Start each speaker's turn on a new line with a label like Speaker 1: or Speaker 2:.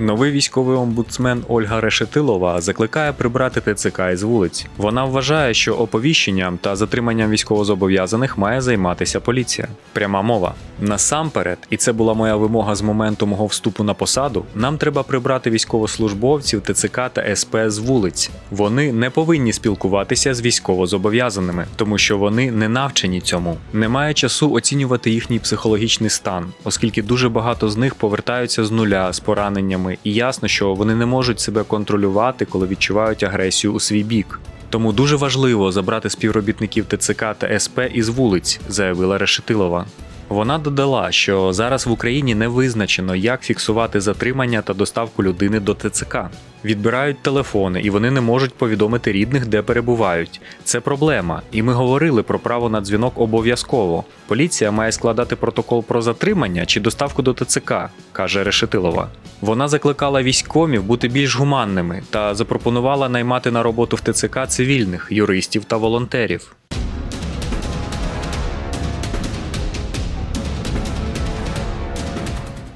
Speaker 1: Новий військовий омбудсмен Ольга Решетилова закликає прибрати ТЦК із вулиць. Вона вважає, що оповіщенням та затриманням військовозобов'язаних має займатися поліція. Пряма мова. Насамперед, і це була моя вимога з моменту мого вступу на посаду. Нам треба прибрати військовослужбовців ТЦК та СП з вулиць. Вони не повинні спілкуватися з військовозобов'язаними, тому що вони не навчені цьому. Немає часу оцінювати їхній психологічний стан, оскільки дуже багато з них повертаються з нуля з пораненнями, і ясно, що вони не можуть себе контролювати, коли відчувають агресію у свій бік. Тому дуже важливо забрати співробітників ТЦК та СП із вулиць, заявила Решетилова. Вона додала, що зараз в Україні не визначено, як фіксувати затримання та доставку людини до ТЦК. Відбирають телефони, і вони не можуть повідомити рідних, де перебувають. Це проблема, і ми говорили про право на дзвінок обов'язково. Поліція має складати протокол про затримання чи доставку до ТЦК, каже Решетилова. Вона закликала військомів бути більш гуманними та запропонувала наймати на роботу в ТЦК цивільних юристів та волонтерів.